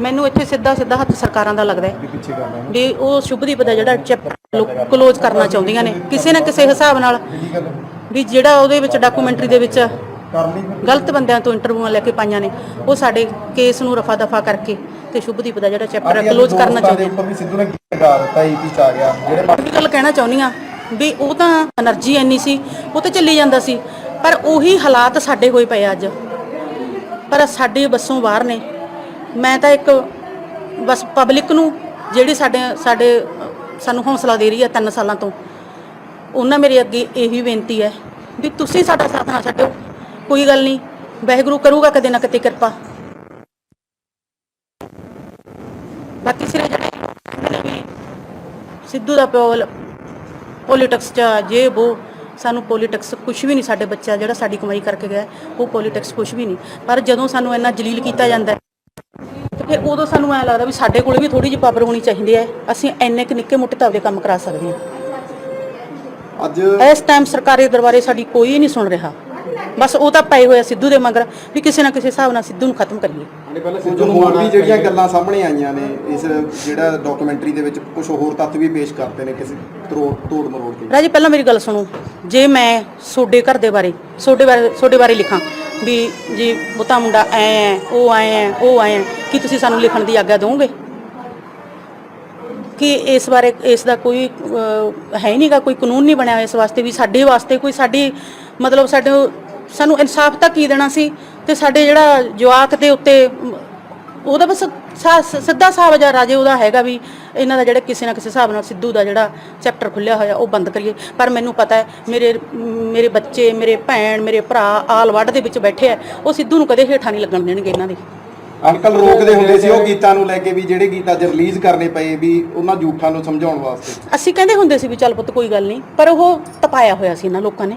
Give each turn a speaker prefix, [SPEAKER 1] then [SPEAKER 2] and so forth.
[SPEAKER 1] ਮੈਨੂੰ ਇੱਥੇ ਸਿੱਧਾ ਸਿੱਧਾ ਹੱਥ ਸਰਕਾਰਾਂ ਦਾ ਲੱਗਦਾ ਹੈ।
[SPEAKER 2] ਪਿੱਛੇ ਗੱਲ ਹੈ
[SPEAKER 1] ਵੀ ਉਹ ਸ਼ੁਭਦੀਪ ਦਾ ਜਿਹੜਾ ਚੈਪਟਰ ਕਲੋਜ਼ ਕਰਨਾ ਚਾਹੁੰਦੀਆਂ ਨੇ ਕਿਸੇ ਨਾ ਕਿਸੇ ਹਿਸਾਬ ਨਾਲ ਵੀ ਜਿਹੜਾ ਉਹਦੇ ਵਿੱਚ ਡਾਕੂਮੈਂਟਰੀ ਦੇ ਵਿੱਚ ਗਲਤ ਬੰਦਿਆਂ ਤੋਂ ਇੰਟਰਵਿਊਆਂ ਲੈ ਕੇ ਪਾਈਆਂ ਨੇ ਉਹ ਸਾਡੇ ਕੇਸ ਨੂੰ ਰਫਾ ਦਫਾ ਕਰਕੇ ਤੇ ਸ਼ੁਭਦੀਪ ਦਾ ਜਿਹੜਾ ਚੈਪਟਰ ਕਲੋਜ਼ ਕਰਨਾ ਚਾਹੁੰਦੇ
[SPEAKER 2] ਨੇ।
[SPEAKER 1] ਵੀ ਗੱਲ ਕਹਿਣਾ ਚਾਹੁੰਦੀ ਆ ਵੀ ਉਹ ਤਾਂ એનર્ਜੀ ਇੰਨੀ ਸੀ ਉਹ ਤਾਂ ਚੱਲੀ ਜਾਂਦਾ ਸੀ ਪਰ ਉਹੀ ਹਾਲਾਤ ਸਾਡੇ ਹੋਏ ਪਏ ਅੱਜ। ਪਰ ਸਾਡੇ ਬੱਸੋਂ ਬਾਹਰ ਨੇ। ਮੈਂ ਤਾਂ ਇੱਕ ਬਸ ਪਬਲਿਕ ਨੂੰ ਜਿਹੜੀ ਸਾਡੇ ਸਾਡੇ, ਸਾਨੂੰ ਹੌਸਲਾ ਦੇ ਰਹੀ ਹੈ ਤਿੰਨ ਸਾਲਾਂ ਤੋਂ, ਉਹਨਾਂ ਮੇਰੇ ਅੱਗੇ ਇਹੀ ਬੇਨਤੀ ਹੈ ਵੀ ਤੁਸੀਂ ਸਾਡਾ ਸਾਥ ਨਾ ਛੱਡੋ ਕੋਈ ਗੱਲ ਨਹੀਂ, ਵਾਹਿਗੁਰੂ ਕਰੂਗਾ ਕਦੇ ਨਾ ਕਦੇ ਕਿਰਪਾ। ਬਾਕੀ ਸਿਰੇ ਜਿਹੜੇ ਵੀ ਸਿੱਧੂ ਦਾ ਪਿਓ ਪੋਲਿਟਿਕਸ ਚ ਜੇ ਉਹ ਸਾਨੂੰ ਪੋਲਿਟਿਕਸ ਕੁਝ ਵੀ ਨਹੀਂ ਸਾਡੇ ਬੱਚਾ ਜਿਹੜਾ ਸਾਡੀ ਕਮਾਈ ਕਰਕੇ ਗਿਆ, ਉਹ ਪੋਲਿਟਿਕਸ ਕੁਝ ਵੀ ਨਹੀਂ। ਪਰ ਜਦੋਂ ਸਾਨੂੰ ਇੰਨਾ ਜਲੀਲ ਕੀਤਾ ਜਾਂਦਾ ਫਿਰ ਉਦੋਂ ਸਾਨੂੰ ਐ ਲੱਗਦਾ ਵੀ ਸਾਡੇ ਕੋਲ ਵੀ ਥੋੜੀ ਜਿਹੀ ਪਾਵਰ ਹੋਣੀ ਚਾਹੀਦੀ ਹੈ। ਅਸੀਂ ਇੰਨੇ ਕੁ ਨਿੱਕੇ ਮੋਟੇ ਤਾਂ ਆਪਦੇ ਕੰਮ ਕਰਾ ਸਕਦੇ ਹਾਂ।
[SPEAKER 2] ਅੱਜ
[SPEAKER 1] ਇਸ ਟਾਈਮ ਸਰਕਾਰੀ ਦਰਬਾਰੇ ਸਾਡੀ ਕੋਈ ਨਹੀਂ ਸੁਣ ਰਿਹਾ। ਬਸ ਉਹ ਤਾਂ ਪਏ ਹੋਏ ਆ ਸਿੱਧੂ ਦੇ ਮਗਰ ਵੀ ਕਿਸੇ ਨਾ ਕਿਸੇ ਹਿਸਾਬ ਨਾਲ ਸਿੱਧੂ ਨੂੰ ਖਤਮ ਕਰੀਏ।
[SPEAKER 2] ਕੁਝ ਹੋਰ ਵੀ ਜਿਹੜੀਆਂ ਗੱਲਾਂ ਸਾਹਮਣੇ ਆਈਆਂ ਨੇ ਇਸ ਜਿਹੜਾ ਡਾਕੂਮੈਂਟਰੀ ਦੇ ਵਿੱਚ ਕੁਝ ਹੋਰ ਤੱਥ ਵੀ ਪੇਸ਼ ਕਰਤੇ ਨੇ ਕਿਸੇ ਤੋੜ ਤੋੜ ਮਰੋੜ ਕੇ।
[SPEAKER 1] ਰਾਜੀ ਪਹਿਲਾਂ ਮੇਰੀ ਗੱਲ ਸੁਣੋ। ਜੇ ਮੈਂ ਸੋਡੇ ਘਰ ਦੇ ਬਾਰੇ ਸੋਡੇ ਬਾਰੇ ਸੋਡੇ ਬਾਰੇ ਲਿਖਾਂ ਵੀ ਜੀ ਬੁੱਤਾ ਮੁੰਡਾ ਐ ਹੈ ਉਹ ਐ ਹੈ ਉਹ ਐ ਹੈ ਕੀ ਤੁਸੀਂ ਸਾਨੂੰ ਲਿਖਣ ਦੀ ਆਗਿਆ ਦਿਓਗੇ ਕਿ ਇਸ ਬਾਰੇ ਇਸ ਦਾ ਕੋਈ ਹੈ ਹੀ ਨਹੀਂਗਾ ਕੋਈ ਕਾਨੂੰਨ ਨਹੀਂ ਬਣਿਆ ਇਸ ਵਾਸਤੇ ਵੀ ਸਾਡੇ ਵਾਸਤੇ ਕੋਈ ਸਾਡੀ, ਮਤਲਬ ਸਾਡੇ, ਸਾਨੂੰ ਇਨਸਾਫ ਤਾਂ ਕੀ ਦੇਣਾ ਸੀ? ਤੇ ਸਾਡੇ ਜਿਹੜਾ ਜਵਾਕ ਦੇ ਉੱਤੇ ਉਹਦਾ ਬਸ ਸਿੱਧਾ ਹਿਸਾਬ ਜਾਂ ਰਾਜੇ ਉਹਦਾ ਹੈਗਾ ਵੀ ਇਹਨਾਂ ਦਾ ਜਿਹੜਾ ਕਿਸੇ ਨਾ ਕਿਸੇ ਹਿਸਾਬ ਨਾਲ ਸਿੱਧੂ ਦਾ ਜਿਹੜਾ ਚੈਪਟਰ ਖੁੱਲਿਆ ਹੋਇਆ ਉਹ ਬੰਦ ਕਰੀਏ। ਪਰ ਮੈਨੂੰ ਪਤਾ ਹੈ ਮੇਰੇ ਮੇਰੇ ਬੱਚੇ ਮੇਰੇ ਭੈਣ ਮੇਰੇ ਭਰਾ ਆਲ ਵਰਡ ਦੇ ਵਿੱਚ ਬੈਠੇ ਆ ਉਹ ਸਿੱਧੂ ਨੂੰ ਕਦੇ ਹੇਠਾਂ ਨਹੀਂ ਲੱਗਣ ਦੇਣਗੇ ਇਹਨਾਂ ਦੇ।
[SPEAKER 2] ਅੰਕਲ ਰੋਕਦੇ ਹੁੰਦੇ ਸੀ ਉਹ ਗੀਤਾਂ ਨੂੰ ਲੈ ਕੇ ਵੀ ਜਿਹੜੇ ਗੀਤ ਅੱਜ ਰਿਲੀਜ਼ ਕਰਨੇ ਪਏ ਵੀ ਉਹਨਾਂ ਝੂਠਾਂ ਨੂੰ ਸਮਝਾਉਣ ਵਾਸਤੇ।
[SPEAKER 1] ਅਸੀਂ ਕਹਿੰਦੇ ਹੁੰਦੇ ਸੀ ਵੀ ਚੱਲ ਪੁੱਤ ਕੋਈ ਗੱਲ ਨਹੀਂ ਪਰ ਉਹ ਤਪਾਇਆ ਹੋਇਆ ਸੀ ਇਹਨਾਂ ਲੋਕਾਂ ਨੇ।